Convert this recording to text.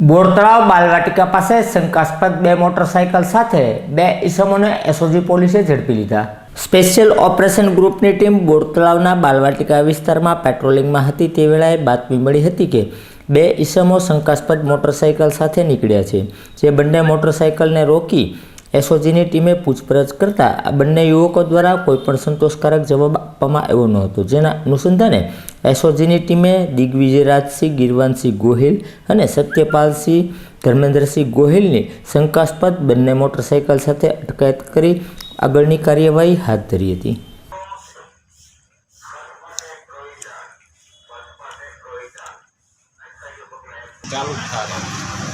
બોર તળાવ બાલવાટિકા પાસે શંકાસ્પદ બે મોટરસાયકલ સાથે બે ઈસમોને એસઓજી પોલીસે ઝડપી લીધા. સ્પેશિયલ ઓપરેશન ગ્રુપની ટીમ બોરતળાવના બાલવાટિકા વિસ્તારમાં પેટ્રોલિંગમાં હતી તે વેળાએ બાતમી મળી હતી કે બે ઈસમો શંકાસ્પદ મોટરસાયકલ સાથે નીકળ્યા છે, જે બંને મોટરસાયકલને રોકી એસઓજીની ટીમે પૂછપરછ કરતા આ બંને યુવકો દ્વારા કોઈપણ સંતોષકારક જવાબ આપવામાં આવ્યો ન હતો, જેના અનુસંધાને એસઓજીની ટીમે દિગ્વિજયરાજસિંહ, ગિરવાનસિંહ ગોહિલ અને સત્યપાલસિંહ, ધર્મેન્દ્રસિંહ ગોહિલની શંકાસ્પદ બંને મોટરસાયકલ સાથે અટકાયત કરી આગળની કાર્યવાહી હાથ ધરી હતી. ચાલુ